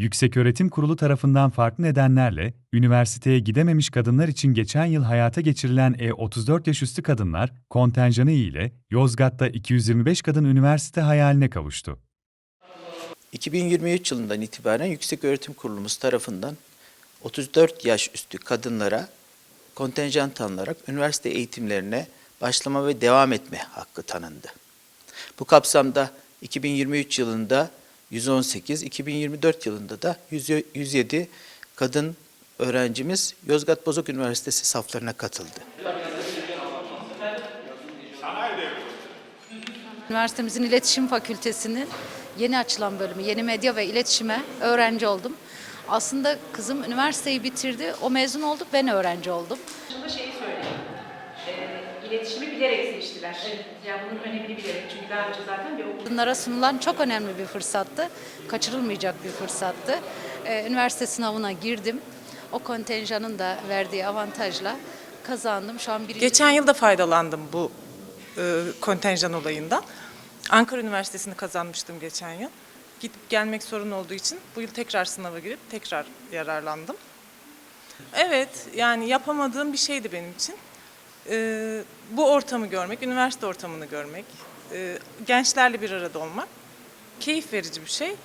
Yükseköğretim Kurulu tarafından farklı nedenlerle üniversiteye gidememiş kadınlar için geçen yıl hayata geçirilen E34 yaş üstü kadınlar kontenjanı ile Yozgat'ta 225 kadın üniversite hayaline kavuştu. 2023 yılından itibaren Yükseköğretim Kurulumuz tarafından 34 yaş üstü kadınlara kontenjan tanınarak üniversite eğitimlerine başlama ve devam etme hakkı tanındı. Bu kapsamda 2023 yılında 118, 2024 yılında da 100 107 kadın öğrencimiz Yozgat Bozok Üniversitesi saflarına katıldı. Üniversitemizin İletişim Fakültesi'nin yeni açılan bölümü, yeni medya ve iletişime öğrenci oldum. Aslında kızım üniversiteyi bitirdi, o mezun oldu, ben öğrenci oldum. Şunu şeyi söyleyeyim. Ee, iletişimi bilerek seçtiler. Yani bunun önemini bilerek. Çünkü daha önce zaten bir okul Bunlara sunulan çok önemli bir fırsattı, kaçırılmayacak bir fırsattı. Ee, üniversite sınavına girdim. O kontenjanın da verdiği avantajla kazandım. Şu an birinci Geçen yıl da faydalandım bu e, kontenjan olayından. Ankara Üniversitesi'ni kazanmıştım geçen yıl. Gidip gelmek sorun olduğu için bu yıl tekrar sınava girip tekrar yararlandım. Evet, yani yapamadığım bir şeydi benim için. E, bu ortamı görmek, üniversite ortamını görmek, e, gençlerle bir arada olmak keyif verici bir şey.